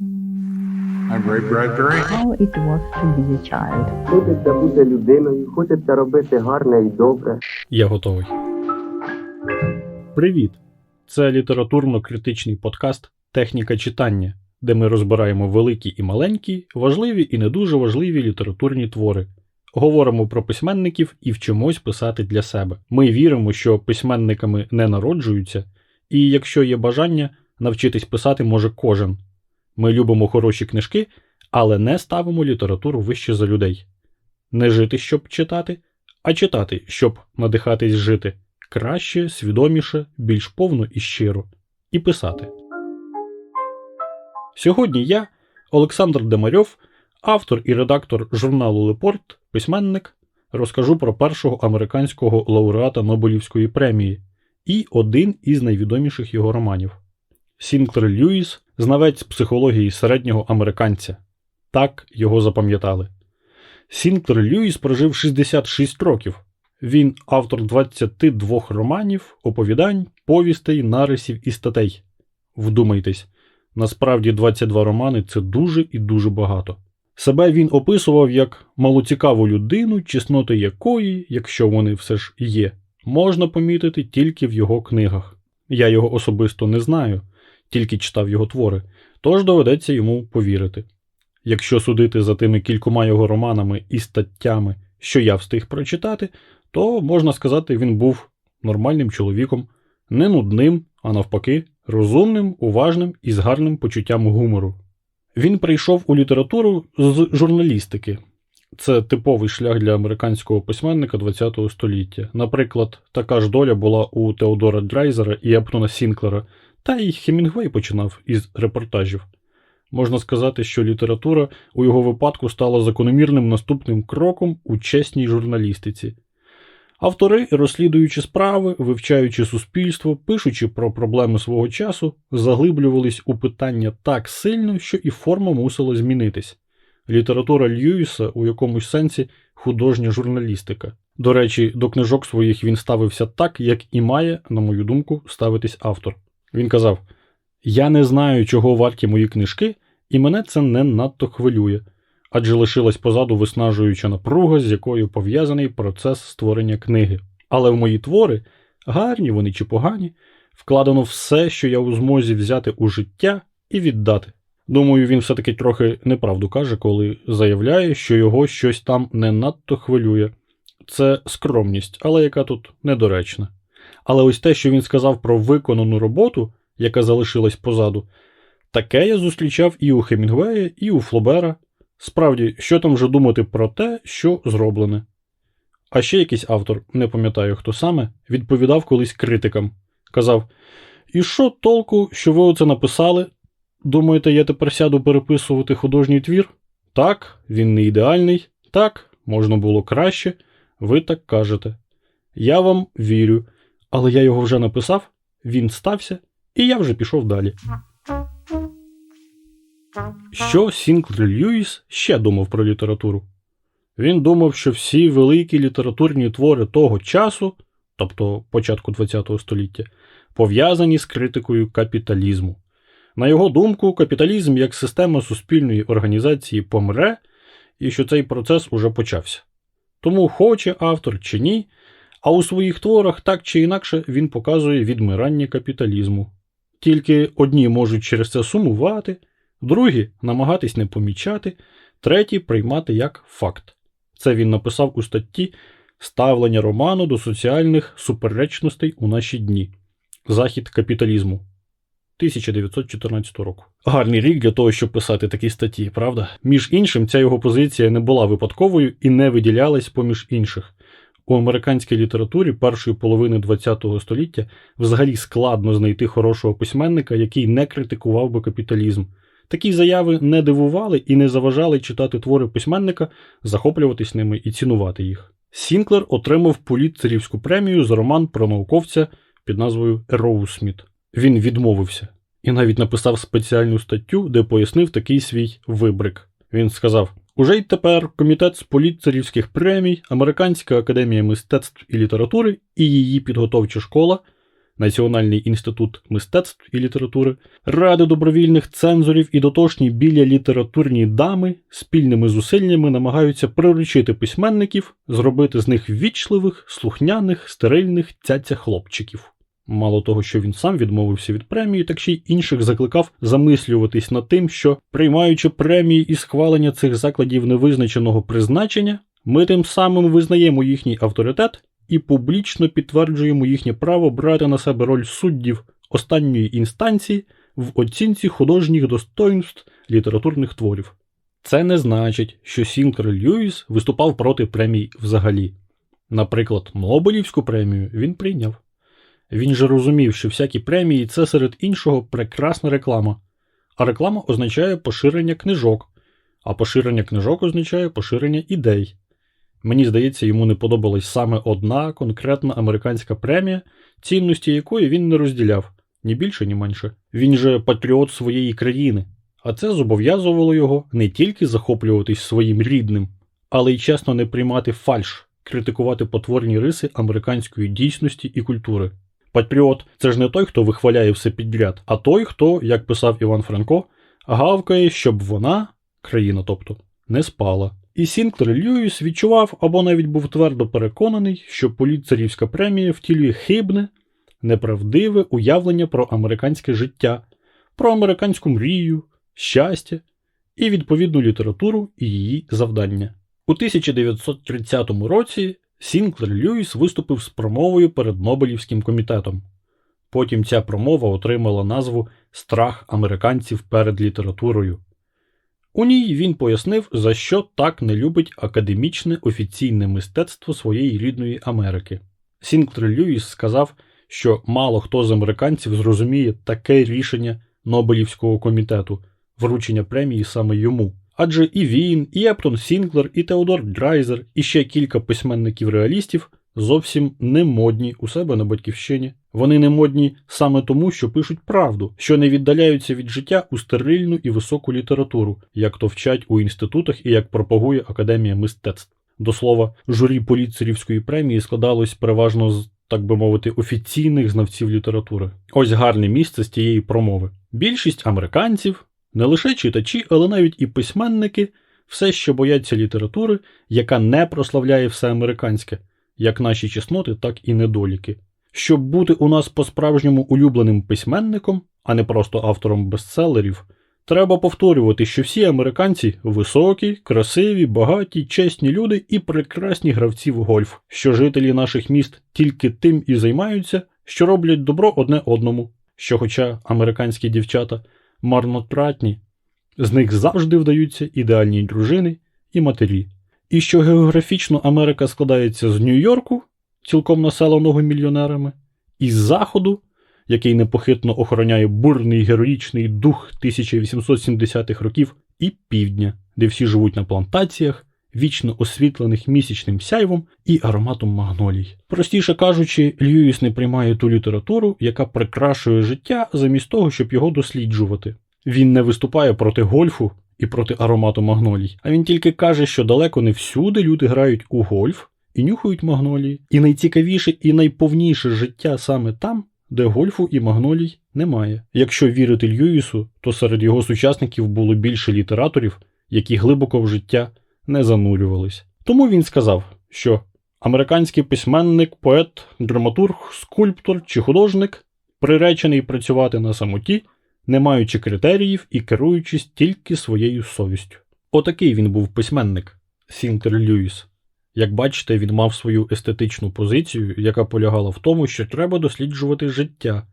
I'm Ray Bradbury. How it was to be a child. Хочеться бути людиною, хочеться робити гарне і добре. Я готовий. Привіт! Це літературно-критичний подкаст Техніка читання, де ми розбираємо великі і маленькі, важливі і не дуже важливі літературні твори. Говоримо про письменників і вчимось писати для себе. Ми віримо, що письменниками не народжуються, і якщо є бажання, навчитись писати може кожен. Ми любимо хороші книжки, але не ставимо літературу вище за людей. Не жити, щоб читати, а читати, щоб надихатись жити краще, свідоміше, більш повно і щиро, і писати. Сьогодні я, Олександр Демарьов, автор і редактор журналу Лепорт, письменник, розкажу про першого американського лауреата Нобелівської премії і один із найвідоміших його романів. Сінклер Льюіс, знавець психології середнього американця. Так його запам'ятали. Сінклер Льюіс прожив 66 років. Він автор 22 романів, оповідань, повістей, нарисів і статей. Вдумайтесь, насправді 22 романи це дуже і дуже багато. Себе він описував як малоцікаву людину, чесноти якої, якщо вони все ж є, можна помітити тільки в його книгах. Я його особисто не знаю, тільки читав його твори, тож доведеться йому повірити. Якщо судити за тими кількома його романами і статтями, що я встиг прочитати, то можна сказати, він був нормальним чоловіком, не нудним, а навпаки, розумним, уважним і з гарним почуттям гумору. Він прийшов у літературу з журналістики. Це типовий шлях для американського письменника ХХ століття. Наприклад, така ж доля була у Теодора Драйзера і Ептона Сінклера, та й Хемінгвей починав із репортажів. Можна сказати, що література у його випадку стала закономірним наступним кроком у чесній журналістиці. Автори, розслідуючи справи, вивчаючи суспільство, пишучи про проблеми свого часу, заглиблювались у питання так сильно, що і форма мусила змінитись. Література Льюіса у якомусь сенсі художня журналістика. До речі, до книжок своїх він ставився так, як і має, на мою думку, ставитись автор. Він казав: Я не знаю, чого варті мої книжки, і мене це не надто хвилює адже лишилась позаду виснажуюча напруга, з якою пов'язаний процес створення книги. Але в мої твори, гарні вони чи погані, вкладено все, що я у змозі взяти у життя і віддати. Думаю, він все-таки трохи неправду каже, коли заявляє, що його щось там не надто хвилює. Це скромність, але яка тут недоречна. Але ось те, що він сказав про виконану роботу, яка залишилась позаду, таке я зустрічав і у Хемінгвея, і у Флобера. Справді, що там вже думати про те, що зроблене. А ще якийсь автор, не пам'ятаю хто саме, відповідав колись критикам. Казав: І що толку, що ви оце написали? Думаєте, я тепер сяду переписувати художній твір? Так, він не ідеальний, так, можна було краще, ви так кажете. Я вам вірю, але я його вже написав, він стався, і я вже пішов далі. Що Сінклер Льюіс ще думав про літературу? Він думав, що всі великі літературні твори того часу, тобто початку ХХ століття, пов'язані з критикою капіталізму. На його думку, капіталізм як система суспільної організації помре, і що цей процес уже почався. Тому хоче автор чи ні, а у своїх творах так чи інакше він показує відмирання капіталізму. Тільки одні можуть через це сумувати другі намагатись не помічати, треті приймати як факт. Це він написав у статті Ставлення роману до соціальних суперечностей у наші дні. Захід капіталізму 1914 року. Гарний рік для того, щоб писати такі статті, правда? Між іншим, ця його позиція не була випадковою і не виділялась поміж інших. У американській літературі першої половини ХХ століття взагалі складно знайти хорошого письменника, який не критикував би капіталізм. Такі заяви не дивували і не заважали читати твори письменника, захоплюватись ними і цінувати їх. Сінклер отримав політцерівську премію за роман про науковця під назвою Роусміт. Він відмовився і навіть написав спеціальну статтю, де пояснив такий свій вибрик. Він сказав: Уже й тепер комітет з політцерівських премій, Американська академія мистецтв і літератури і її підготовча школа Національний інститут мистецтв і літератури, ради добровільних цензорів і дотошні біля літературні дами спільними зусиллями намагаються приручити письменників, зробити з них ввічливих, слухняних, стерильних цяця хлопчиків. Мало того, що він сам відмовився від премії, так ще й інших закликав замислюватись над тим, що, приймаючи премії і схвалення цих закладів невизначеного призначення, ми тим самим визнаємо їхній авторитет і публічно підтверджуємо їхнє право брати на себе роль суддів останньої інстанції в оцінці художніх достоїнств літературних творів. Це не значить, що Сінклер Льюіс виступав проти премій взагалі. Наприклад, Нобелівську премію він прийняв. Він же розумів, що всякі премії це серед іншого прекрасна реклама, а реклама означає поширення книжок, а поширення книжок означає поширення ідей. Мені здається, йому не подобалась саме одна конкретна американська премія, цінності якої він не розділяв ні більше, ні менше. Він же патріот своєї країни, а це зобов'язувало його не тільки захоплюватись своїм рідним, але й чесно не приймати фальш, критикувати потворні риси американської дійсності і культури. Патріот це ж не той, хто вихваляє все підряд, а той, хто, як писав Іван Франко, гавкає, щоб вона, країна тобто, не спала. І Сінклер Льюіс відчував або навіть був твердо переконаний, що поліцарівська премія втілює хибне, неправдиве уявлення про американське життя, про американську мрію, щастя і відповідну літературу і її завдання. У 1930 році Сінклер Льюіс виступив з промовою перед Нобелівським комітетом. Потім ця промова отримала назву Страх американців перед літературою. У ній він пояснив, за що так не любить академічне офіційне мистецтво своєї рідної Америки. Сінклер Льюіс сказав, що мало хто з американців зрозуміє таке рішення Нобелівського комітету вручення премії саме йому. Адже і він, і Ептон Сінклер, і Теодор Драйзер, і ще кілька письменників-реалістів зовсім не модні у себе на батьківщині. Вони не модні саме тому, що пишуть правду, що не віддаляються від життя у стерильну і високу літературу, як то вчать у інститутах і як пропагує Академія мистецтв. До слова, журі поліцерівської премії складалось переважно з, так би мовити, офіційних знавців літератури. Ось гарне місце з тієї промови. Більшість американців, не лише читачі, але навіть і письменники, все ще бояться літератури, яка не прославляє все американське, як наші чесноти, так і недоліки. Щоб бути у нас по-справжньому улюбленим письменником, а не просто автором бестселерів, треба повторювати, що всі американці високі, красиві, багаті, чесні люди і прекрасні гравці в гольф, що жителі наших міст тільки тим і займаються, що роблять добро одне одному, що, хоча американські дівчата марнотратні, з них завжди вдаються ідеальні дружини і матері, і що географічно Америка складається з Нью-Йорку, цілком населеного мільйонерами, і з Заходу, який непохитно охороняє бурний героїчний дух 1870-х років, і півдня, де всі живуть на плантаціях, вічно освітлених місячним сяйвом і ароматом магнолій. Простіше кажучи, Льюіс не приймає ту літературу, яка прикрашує життя замість того, щоб його досліджувати. Він не виступає проти гольфу і проти аромату магнолій, а він тільки каже, що далеко не всюди люди грають у гольф і нюхають магнолії. І найцікавіше і найповніше життя саме там, де гольфу і магнолій немає. Якщо вірити Льюісу, то серед його сучасників було більше літераторів, які глибоко в життя не занурювались. Тому він сказав, що американський письменник, поет, драматург, скульптор чи художник приречений працювати на самоті, не маючи критеріїв і керуючись тільки своєю совістю. Отакий він був письменник Сінклер Льюіс. Як бачите, він мав свою естетичну позицію, яка полягала в тому, що треба досліджувати життя,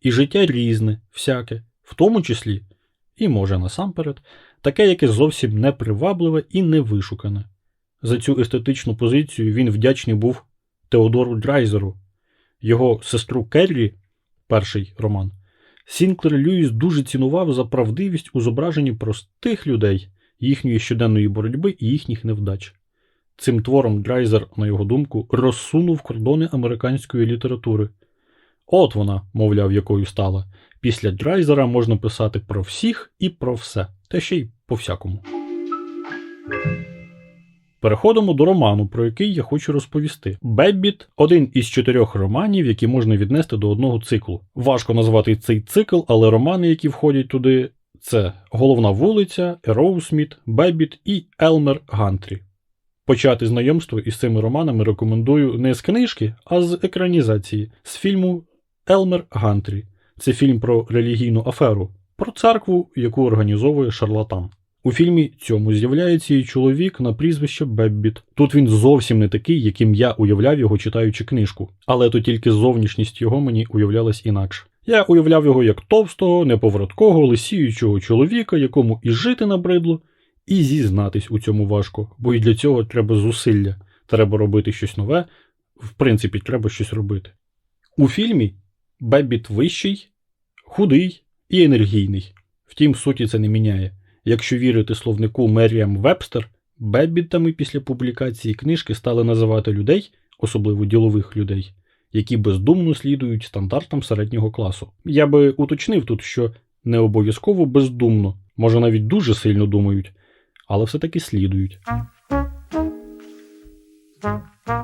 і життя різне, всяке, в тому числі, і може насамперед, таке, яке зовсім непривабливе і невишукане. За цю естетичну позицію він вдячний був Теодору Драйзеру, його сестру Керрі, перший роман. Сінклер Льюіс дуже цінував за правдивість у зображенні простих людей, їхньої щоденної боротьби і їхніх невдач. Цим твором Драйзер, на його думку, розсунув кордони американської літератури. От вона, мовляв, якою стала. Після Драйзера можна писати про всіх і про все, та ще й по всякому. Переходимо до роману, про який я хочу розповісти. Беббіт один із чотирьох романів, які можна віднести до одного циклу. Важко назвати цей цикл, але романи, які входять туди, це Головна вулиця, Ероусміт, Беббіт і Елмер Гантрі. Почати знайомство із цими романами рекомендую не з книжки, а з екранізації, з фільму Елмер Гантрі. Це фільм про релігійну аферу, про церкву, яку організовує шарлатан. У фільмі цьому з'являється і чоловік на прізвище Беббіт. Тут він зовсім не такий, яким я уявляв його читаючи книжку, але то тільки зовнішність його мені уявлялась інакше. Я уявляв його як товстого, неповороткого, лисіючого чоловіка, якому і жити набридло, і зізнатись у цьому важко, бо і для цього треба зусилля. Треба робити щось нове, в принципі, треба щось робити. У фільмі Беббіт вищий, худий і енергійний. Втім, суті це не міняє. Якщо вірити словнику Меріам Вебстер, беббітами після публікації книжки стали називати людей, особливо ділових людей, які бездумно слідують стандартам середнього класу. Я би уточнив тут, що не обов'язково бездумно, може навіть дуже сильно думають, але все-таки слідують.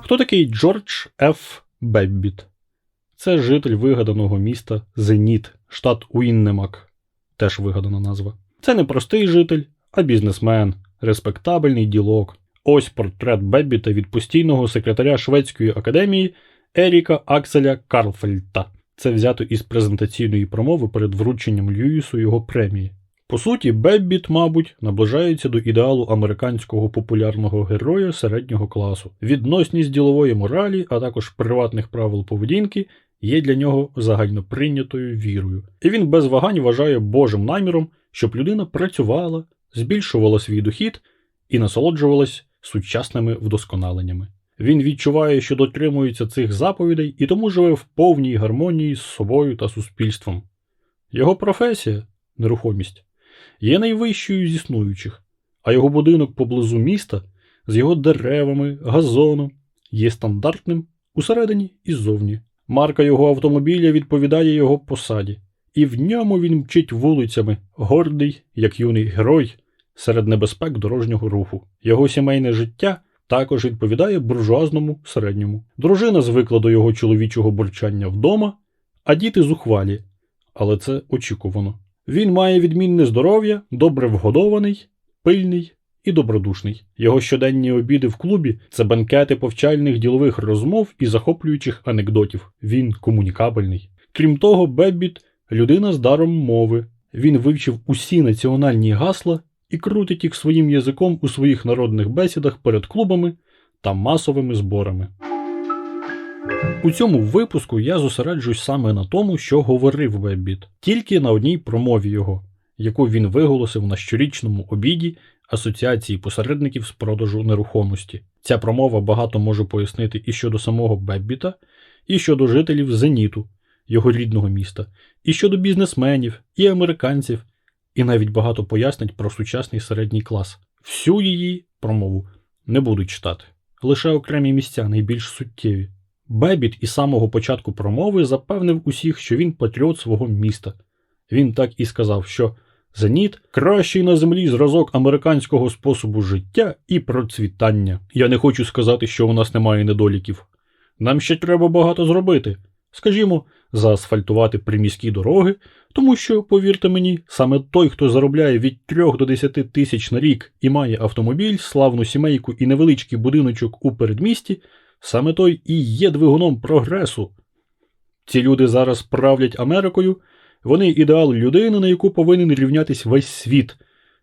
Хто такий Джордж Ф. Беббіт? Це житель вигаданого міста Зеніт, штат Уіннемак, теж вигадана назва. Це не простий житель, а бізнесмен, респектабельний ділок. Ось портрет Беббіта від постійного секретаря Шведської академії Еріка Акселя Карлфельта. Це взято із презентаційної промови перед врученням Льюісу його премії. По суті, Беббіт, мабуть, наближається до ідеалу американського популярного героя середнього класу. Відносність ділової моралі, а також приватних правил поведінки є для нього загальноприйнятою вірою. І він без вагань вважає Божим наміром, щоб людина працювала, збільшувала свій дохід і насолоджувалась сучасними вдосконаленнями. Він відчуває, що дотримується цих заповідей і тому живе в повній гармонії з собою та суспільством. Його професія нерухомість є найвищою з існуючих, а його будинок поблизу міста з його деревами, газоном є стандартним усередині і ззовні. Марка його автомобіля відповідає його посаді, і в ньому він мчить вулицями, гордий, як юний герой, серед небезпек дорожнього руху. Його сімейне життя також відповідає буржуазному середньому. Дружина звикла до його чоловічого бурчання вдома, а діти зухвалі, але це очікувано. Він має відмінне здоров'я, добре вгодований, пильний і добродушний. Його щоденні обіди в клубі це банкети повчальних ділових розмов і захоплюючих анекдотів. Він комунікабельний. Крім того, Беббіт людина з даром мови. Він вивчив усі національні гасла і крутить їх своїм язиком у своїх народних бесідах перед клубами та масовими зборами. У цьому випуску я зосереджусь саме на тому, що говорив Беббіт, тільки на одній промові його, яку він виголосив на щорічному обіді Асоціації посередників з продажу нерухомості. Ця промова багато може пояснити і щодо самого Беббіта, і щодо жителів Зеніту, його рідного міста, і щодо бізнесменів, і американців, і навіть багато пояснить про сучасний середній клас. Всю її промову не буду читати, лише окремі місця найбільш суттєві. Бебіт із самого початку промови запевнив усіх, що він патріот свого міста. Він так і сказав, що Зеніт кращий на землі зразок американського способу життя і процвітання. Я не хочу сказати, що у нас немає недоліків. Нам ще треба багато зробити. Скажімо, заасфальтувати приміські дороги, тому що, повірте мені, саме той, хто заробляє від 3 до 10 тисяч на рік і має автомобіль, славну сімейку і невеличкий будиночок у передмісті, саме той і є двигуном прогресу. Ці люди зараз правлять Америкою, вони ідеал людини, на яку повинен рівнятись весь світ,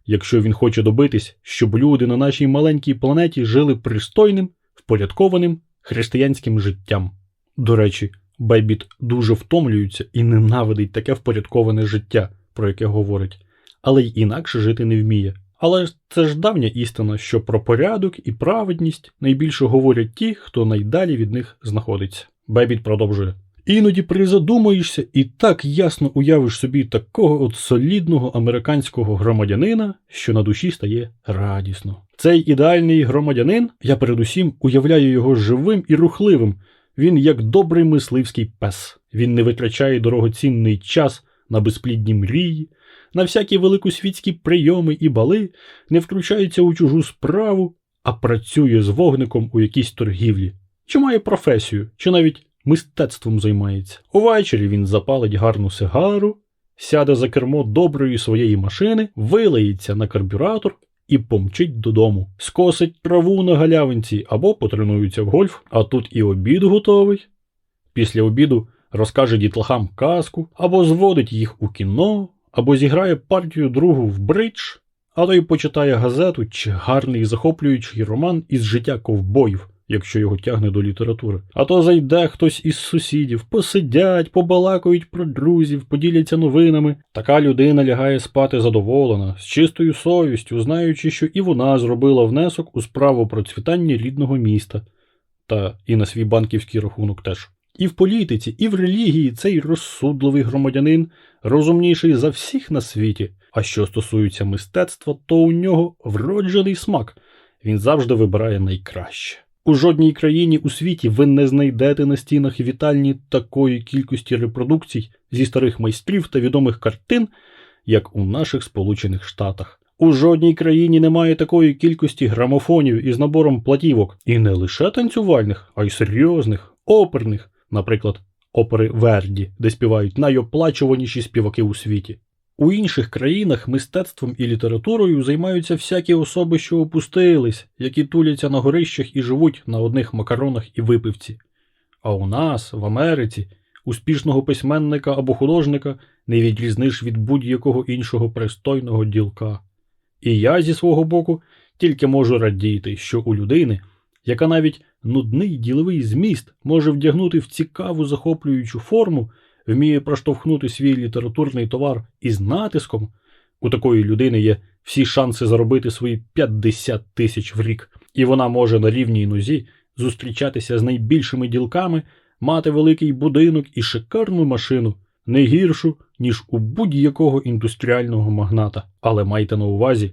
якщо він хоче добитись, щоб люди на нашій маленькій планеті жили пристойним, впорядкованим християнським життям. До речі, Бейбіт дуже втомлюється і ненавидить таке впорядковане життя, про яке говорить, але й інакше жити не вміє. Але це ж давня істина, що про порядок і праведність найбільше говорять ті, хто найдалі від них знаходиться. Бебіт продовжує. Іноді призадумаєшся і так ясно уявиш собі такого от солідного американського громадянина, що на душі стає радісно. Цей ідеальний громадянин, я передусім уявляю його живим і рухливим. Він як добрий мисливський пес. Він не витрачає дорогоцінний час на безплідні мрії, на всякі великосвітські прийоми і бали, не втручається у чужу справу, а працює з вогником у якійсь торгівлі, чи має професію, чи навіть мистецтвом займається. Увечері він запалить гарну сигару, сяде за кермо доброї своєї машини, вилається на карбюратор і помчить додому, скосить траву на галявинці або потренується в гольф, а тут і обід готовий. Після обіду розкаже дітлахам казку, або зводить їх у кіно, або зіграє партію другу в бридж, а то й почитає газету чи гарний захоплюючий роман із життя ковбоїв, якщо його тягне до літератури. А то зайде хтось із сусідів, посидять, побалакають про друзів, поділяться новинами. Така людина лягає спати задоволена, з чистою совістю, знаючи, що і вона зробила внесок у справу процвітання рідного міста, та і на свій банківський рахунок теж. І в політиці, і в релігії цей розсудливий громадянин розумніший за всіх на світі. А що стосується мистецтва, то у нього вроджений смак. Він завжди вибирає найкраще. У жодній країні у світі ви не знайдете на стінах вітальні такої кількості репродукцій зі старих майстрів та відомих картин, як у наших Сполучених Штатах. У жодній країні немає такої кількості грамофонів із набором платівок, і не лише танцювальних, а й серйозних, оперних, наприклад, опери Верді, де співають найоплачуваніші співаки у світі. У інших країнах мистецтвом і літературою займаються всякі особи, що опустились, які туляться на горищах і живуть на одних макаронах і випивці. А у нас, в Америці, успішного письменника або художника не відрізниш від будь-якого іншого пристойного ділка. І я зі свого боку тільки можу радіти, що у людини, яка навіть нудний діловий зміст може вдягнути в цікаву захоплюючу форму, вміє проштовхнути свій літературний товар із натиском, у такої людини є всі шанси заробити свої 50 тисяч в рік, і вона може на рівній нозі зустрічатися з найбільшими ділками, мати великий будинок і шикарну машину, не гіршу, ніж у будь-якого індустріального магната. Але майте на увазі,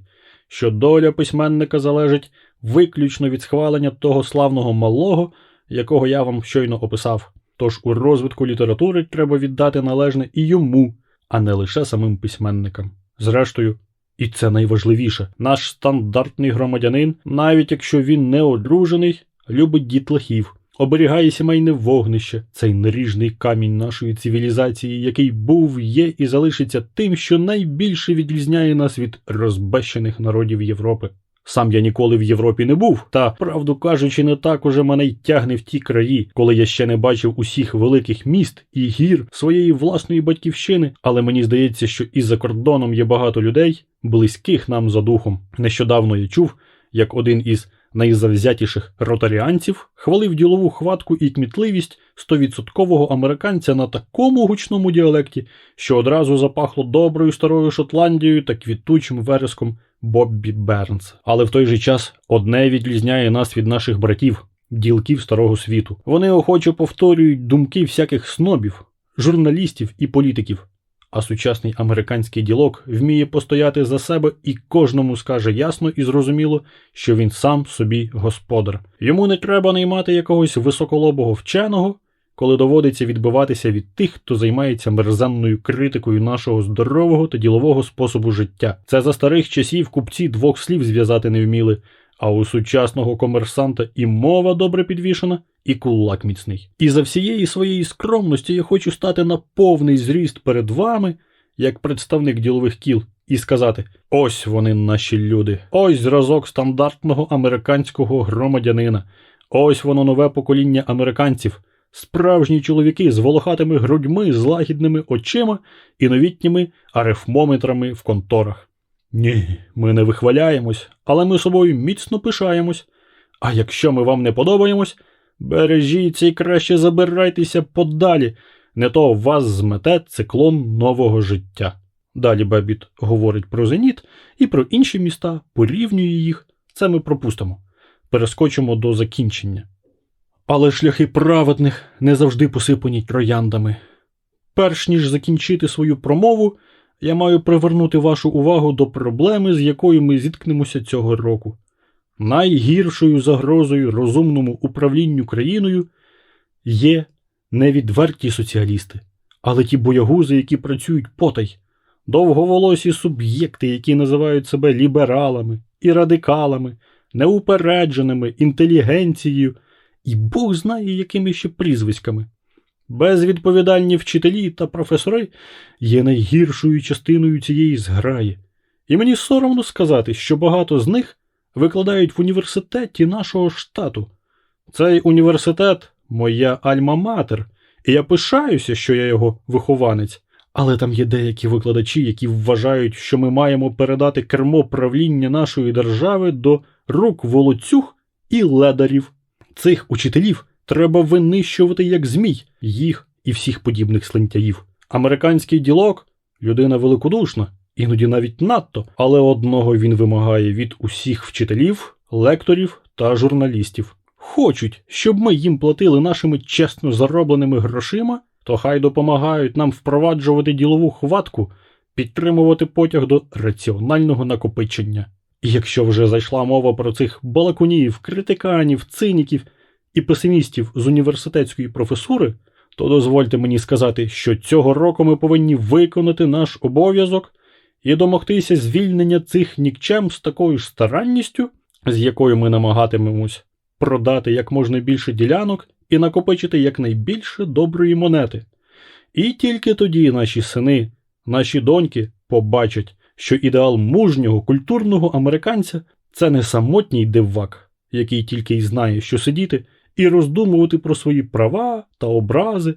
що доля письменника залежить виключно від схвалення того славного малого, якого я вам щойно описав. Тож у розвитку літератури треба віддати належне і йому, а не лише самим письменникам. Зрештою, і це найважливіше, наш стандартний громадянин, навіть якщо він не одружений, любить дітлахів, оберігає сімейне вогнище, цей наріжний камінь нашої цивілізації, який був, є і залишиться тим, що найбільше відрізняє нас від розбещених народів Європи. Сам я ніколи в Європі не був, та, правду кажучи, не так уже мене й тягне в ті краї, коли я ще не бачив усіх великих міст і гір своєї власної батьківщини, але мені здається, що і за кордоном є багато людей, близьких нам за духом. Нещодавно я чув, як один із найзавзятіших ротаріанців хвалив ділову хватку і кмітливість стовідсоткового американця на такому гучному діалекті, що одразу запахло доброю старою Шотландією та квітучим вереском Боббі Бернс. Але в той же час одне відрізняє нас від наших братів, ділків старого світу. Вони охоче повторюють думки всяких снобів, журналістів і політиків. А сучасний американський ділок вміє постояти за себе і кожному скаже ясно і зрозуміло, що він сам собі господар. Йому не треба наймати якогось високолобого вченого, коли доводиться відбиватися від тих, хто займається мерзенною критикою нашого здорового та ділового способу життя. Це за старих часів купці двох слів зв'язати не вміли, а у сучасного комерсанта і мова добре підвішена, і кулак міцний. І за всієї своєї скромності я хочу стати на повний зріст перед вами, як представник ділових кіл, і сказати: ось вони наші люди, ось зразок стандартного американського громадянина, ось воно нове покоління американців. Справжні чоловіки з волохатими грудьми, з лагідними очима і новітніми арифмометрами в конторах. Ні, ми не вихваляємось, але ми собою міцно пишаємось. А якщо ми вам не подобаємось, бережіться і краще забирайтеся подалі, не то вас змете циклон нового життя. Далі Бебіт говорить про Зеніт і про інші міста, порівнює їх. Це ми пропустимо. Перескочимо до закінчення. Але шляхи праведних не завжди посипані трояндами. Перш ніж закінчити свою промову, я маю привернути вашу увагу до проблеми, з якою ми зіткнемося цього року. Найгіршою загрозою розумному управлінню країною є не відверті соціалісти, але ті боягузи, які працюють потай, довговолосі суб'єкти, які називають себе лібералами і радикалами, неупередженими, інтелігенцією і Бог знає, якими ще прізвиськами. Безвідповідальні вчителі та професори є найгіршою частиною цієї зграї. І мені соромно сказати, що багато з них викладають в університеті нашого штату. Цей університет моя альма-матер, і я пишаюся, що я його вихованець. Але там є деякі викладачі, які вважають, що ми маємо передати кермо правління нашої держави до рук волоцюг і ледарів. Цих учителів треба винищувати як змій, їх і всіх подібних слентяїв. Американський ділок людина великодушна, іноді навіть надто, але одного він вимагає від усіх вчителів, лекторів та журналістів. Хочуть, щоб ми їм платили нашими чесно заробленими грошима, то хай допомагають нам впроваджувати ділову хватку, підтримувати потяг до раціонального накопичення. І якщо вже зайшла мова про цих балакунів, критиканів, циніків і песимістів з університетської професури, то дозвольте мені сказати, що цього року ми повинні виконати наш обов'язок і домогтися звільнення цих нікчем з такою ж старанністю, з якою ми намагатимемось продати як можна більше ділянок і накопичити якнайбільше доброї монети. І тільки тоді наші сини, наші доньки побачать, що ідеал мужнього культурного американця це не самотній дивак, який тільки й знає, що сидіти і роздумувати про свої права та образи,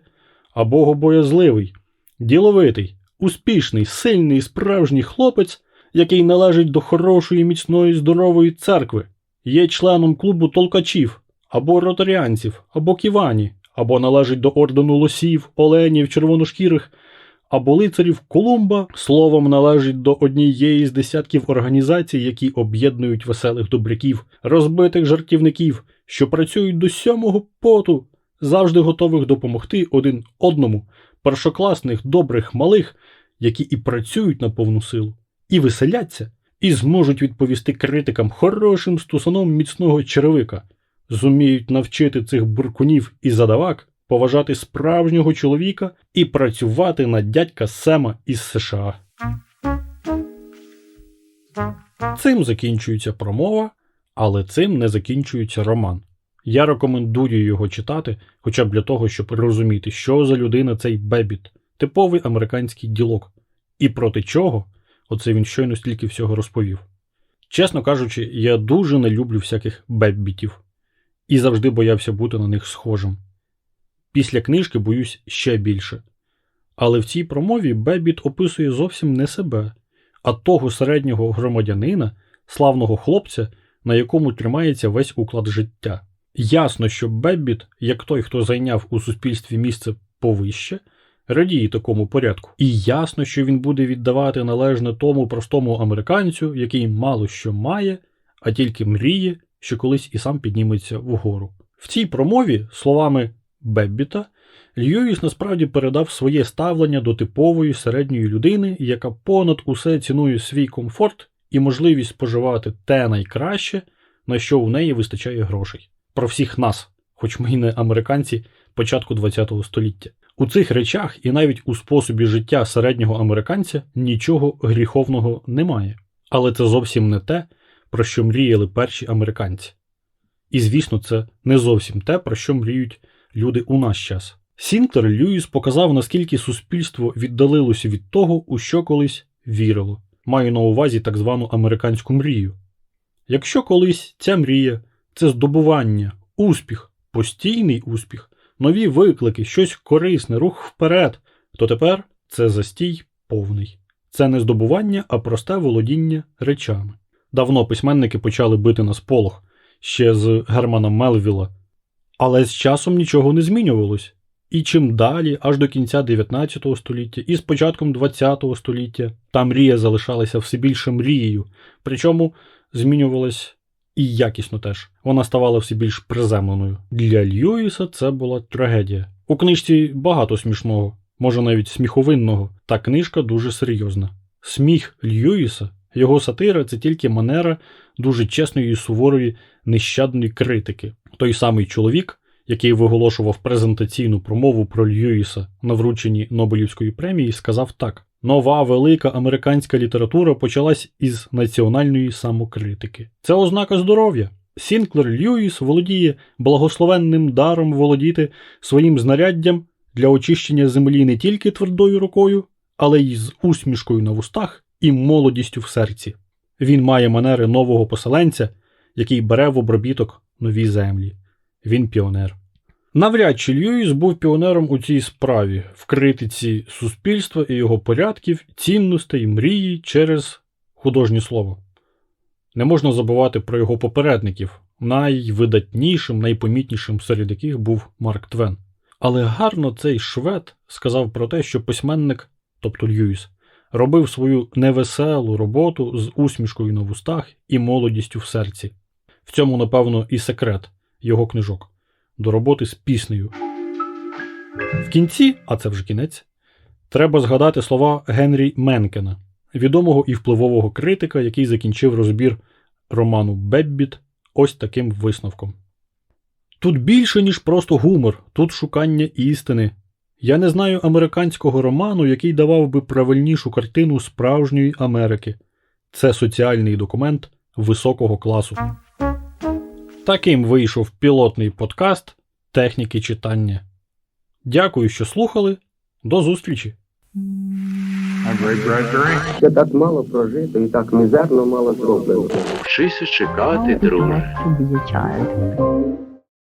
а богобоязливий, діловитий, успішний, сильний, справжній хлопець, який належить до хорошої, міцної, здорової церкви, є членом клубу толкачів, або ротаріанців, або ківані, або належить до ордену лосів, оленів, червоношкірих, або лицарів Колумба, словом, належить до однієї з десятків організацій, які об'єднують веселих добряків, розбитих жартівників, що працюють до сьомого поту, завжди готових допомогти один одному, першокласних, добрих, малих, які і працюють на повну силу, і веселяться, і зможуть відповісти критикам хорошим стусаном міцного черевика, зуміють навчити цих буркунів і задавак поважати справжнього чоловіка і працювати на дядька Сема із США. Цим закінчується промова, але цим не закінчується роман. Я рекомендую його читати, хоча б для того, щоб розуміти, що за людина цей Бебіт, типовий американський ділок, і проти чого, оце він щойно стільки всього розповів. Чесно кажучи, я дуже не люблю всяких беббітів і завжди боявся бути на них схожим. Після книжки боюсь ще більше. Але в цій промові Бебіт описує зовсім не себе, а того середнього громадянина, славного хлопця, на якому тримається весь уклад життя. Ясно, що Беббіт, як той, хто зайняв у суспільстві місце повище, радіє такому порядку. І ясно, що він буде віддавати належне тому простому американцю, який мало що має, а тільки мріє, що колись і сам підніметься вгору. В цій промові, словами Беббіта, Льюіс насправді передав своє ставлення до типової середньої людини, яка понад усе цінує свій комфорт і можливість споживати те найкраще, на що у неї вистачає грошей. Про всіх нас, хоч ми й не американці початку ХХ століття. У цих речах і навіть у способі життя середнього американця нічого гріховного немає. Але це зовсім не те, про що мріяли перші американці. І звісно, це не зовсім те, про що мріють люди у наш час. Сінклер Льюіс показав, наскільки суспільство віддалилося від того, у що колись вірило. Маю на увазі так звану американську мрію. Якщо колись ця мрія це здобування, успіх, постійний успіх, нові виклики, щось корисне, рух вперед, то тепер це застій повний. Це не здобування, а просте володіння речами. Давно письменники почали бити на сполох ще з Германа Мелвіла, але з часом нічого не змінювалось. І чим далі, аж до кінця 19 століття, і з початком 20 століття, та мрія залишалася все більше мрією, причому змінювалась і якісно теж. Вона ставала все більш приземленою. Для Льюіса це була трагедія. У книжці багато смішного, може навіть сміховинного, та книжка дуже серйозна. Сміх Льюіса, його сатира це тільки манера дуже чесної і суворої нещадної критики. Той самий чоловік, який виголошував презентаційну промову про Льюіса на врученні Нобелівської премії, сказав так: Нова велика американська література почалась із національної самокритики. Це ознака здоров'я. Сінклер Льюіс володіє благословенним даром володіти своїм знаряддям для очищення землі не тільки твердою рукою, але й з усмішкою на вустах і молодістю в серці. Він має манери нового поселенця, який бере в обробіток нові землі. Він піонер. Навряд чи Льюіс був піонером у цій справі в критиці суспільства і його порядків, цінностей, мрії через художнє слово. Не можна забувати про його попередників. Найвидатнішим, найпомітнішим серед яких був Марк Твен. Але гарно цей швед сказав про те, що письменник, тобто Льюіс, робив свою невеселу роботу з усмішкою на вустах і молодістю в серці. В цьому, напевно, і секрет його книжок до роботи з піснею. В кінці, а це вже кінець, треба згадати слова Генрі Менкена, відомого і впливового критика, який закінчив розбір роману Беббіт ось таким висновком. Тут більше, ніж просто гумор, тут шукання істини. Я не знаю американського роману, який давав би правильнішу картину справжньої Америки. Це соціальний документ високого класу. Таким вийшов пілотний подкаст техніки читання. Дякую, що слухали. До зустрічі! Ще так мало прожито і так мізерно мало зроблено. Вчися чекати, друже.